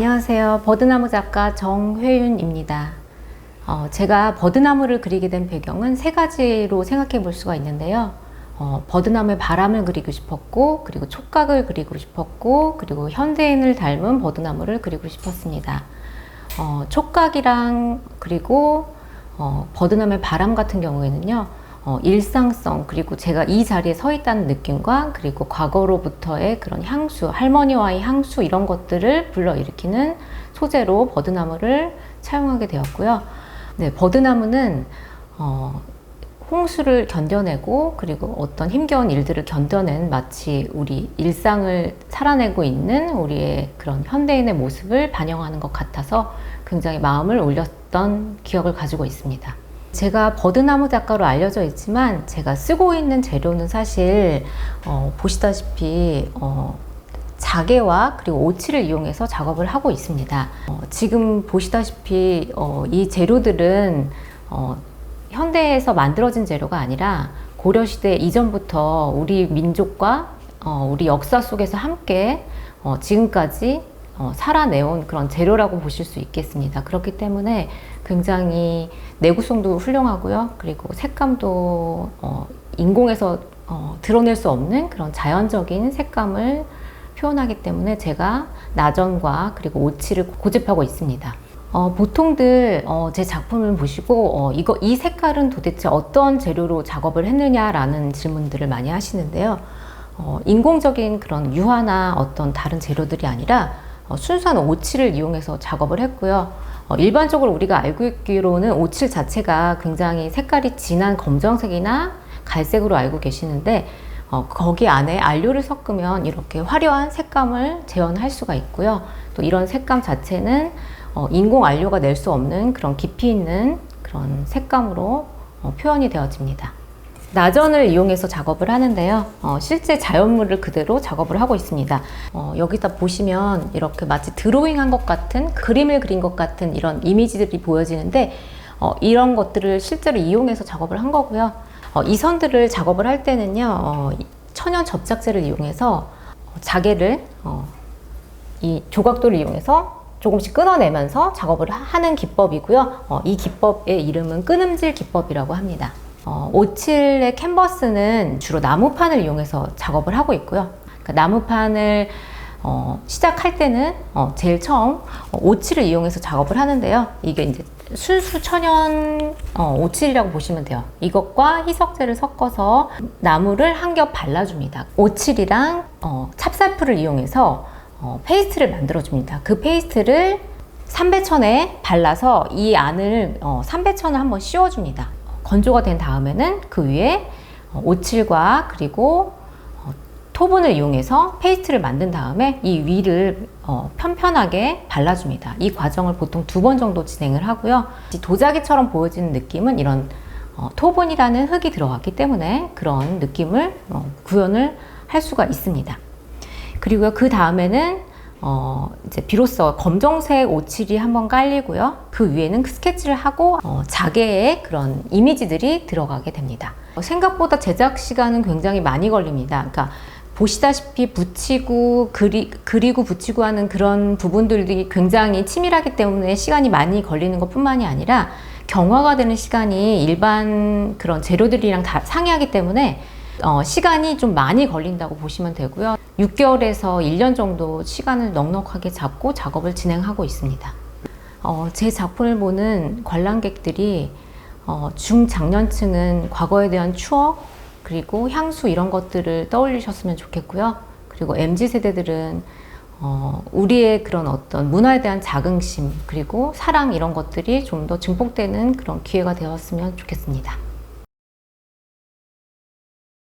안녕하세요. 버드나무 작가 정회윤입니다. 어, 제가 버드나무를 그리게 된 배경은 세 가지로 생각해 볼 수가 있는데요. 어, 버드나무의 바람을 그리고 싶었고, 그리고 촉각을 그리고 싶었고, 그리고 현대인을 닮은 버드나무를 그리고 싶었습니다. 어, 촉각이랑 그리고 어, 버드나무의 바람 같은 경우에는요, 어, 일상성, 그리고 제가 이 자리에 서 있다는 느낌과 그리고 과거로부터의 그런 향수, 할머니와의 향수 이런 것들을 불러일으키는 소재로 버드나무를 차용하게 되었고요. 네, 버드나무는 어, 홍수를 견뎌내고 그리고 어떤 힘겨운 일들을 견뎌낸 마치 우리 일상을 살아내고 있는 우리의 그런 현대인의 모습을 반영하는 것 같아서 굉장히 마음을 울렸던 기억을 가지고 있습니다. 제가 버드나무 작가로 알려져 있지만 제가 쓰고 있는 재료는 사실 어, 보시다시피 어, 자개와 그리고 오칠을 이용해서 작업을 하고 있습니다. 어, 지금 보시다시피 어, 이 재료들은 어, 현대에서 만들어진 재료가 아니라 고려시대 이전부터 우리 민족과 어, 우리 역사 속에서 함께 어, 지금까지 어, 살아내온 그런 재료라고 보실 수 있겠습니다. 그렇기 때문에 굉장히 내구성도 훌륭하고요. 그리고 색감도 어, 인공에서 어, 드러낼 수 없는 그런 자연적인 색감을 표현하기 때문에 제가 나전과 그리고 오칠을 고집하고 있습니다. 어, 보통들 어, 제 작품을 보시고 어, 이거 이 색깔은 도대체 어떤 재료로 작업을 했느냐라는 질문들을 많이 하시는데요. 어, 인공적인 그런 유화나 어떤 다른 재료들이 아니라 어, 순수한 오칠을 이용해서 작업을 했고요. 어, 일반적으로 우리가 알고 있기로는 오칠 자체가 굉장히 색깔이 진한 검정색이나 갈색으로 알고 계시는데 어, 거기 안에 안료를 섞으면 이렇게 화려한 색감을 재현할 수가 있고요. 또 이런 색감 자체는 어, 인공 안료가 낼 수 없는 그런 깊이 있는 그런 색감으로 어, 표현이 되어집니다. 나전을 이용해서 작업을 하는데요. 어, 실제 자연물을 그대로 작업을 하고 있습니다. 어, 여기다 보시면 이렇게 마치 드로잉한 것 같은 그림을 그린 것 같은 이런 이미지들이 보여지는데 어, 이런 것들을 실제로 이용해서 작업을 한 거고요. 어, 이 선들을 작업을 할 때는요, 어, 천연 접착제를 이용해서 어, 자개를 어, 이 조각도를 이용해서 조금씩 끊어내면서 작업을 하는 기법이고요. 어, 이 기법의 이름은 끊음질 기법이라고 합니다. 어, 오칠의 캔버스는 주로 나무판을 이용해서 작업을 하고 있고요. 그러니까 나무판을 어, 시작할 때는 어, 제일 처음 어, 오칠을 이용해서 작업을 하는데요. 이게 이제 순수 천연 어, 오칠이라고 보시면 돼요. 이것과 희석제를 섞어서 나무를 한 겹 발라줍니다. 오칠이랑 어, 찹쌀풀을 이용해서 어, 페이스트를 만들어줍니다. 그 페이스트를 삼배천에 발라서 이 안을 어, 삼배천을 한번 씌워줍니다. 건조가 된 다음에는 그 위에 어, 오칠과 그리고 어, 토분을 이용해서 페이스트를 만든 다음에 이 위를 어, 편편하게 발라줍니다. 이 과정을 보통 두 번 정도 진행을 하고요. 도자기처럼 보여지는 느낌은 이런 어, 토분이라는 흙이 들어갔기 때문에 그런 느낌을 어, 구현을 할 수가 있습니다. 그리고 그 다음에는 어, 이제 비로소 검정색 오칠이 한번 깔리고요. 그 위에는 스케치를 하고 어, 자개의 그런 이미지들이 들어가게 됩니다. 어, 생각보다 제작 시간은 굉장히 많이 걸립니다. 그러니까 보시다시피 붙이고 그리, 그리고 붙이고 하는 그런 부분들이 굉장히 치밀하기 때문에 시간이 많이 걸리는 것 뿐만이 아니라 경화가 되는 시간이 일반 그런 재료들이랑 다 상이하기 때문에 어, 시간이 좀 많이 걸린다고 보시면 되고요. 6개월에서 1년 정도 시간을 넉넉하게 잡고 작업을 진행하고 있습니다. 어, 제 작품을 보는 관람객들이 어, 중장년층은 과거에 대한 추억 그리고 향수 이런 것들을 떠올리셨으면 좋겠고요. 그리고 MZ 세대들은 어, 우리의 그런 어떤 문화에 대한 자긍심 그리고 사랑 이런 것들이 좀 더 증폭되는 그런 기회가 되었으면 좋겠습니다.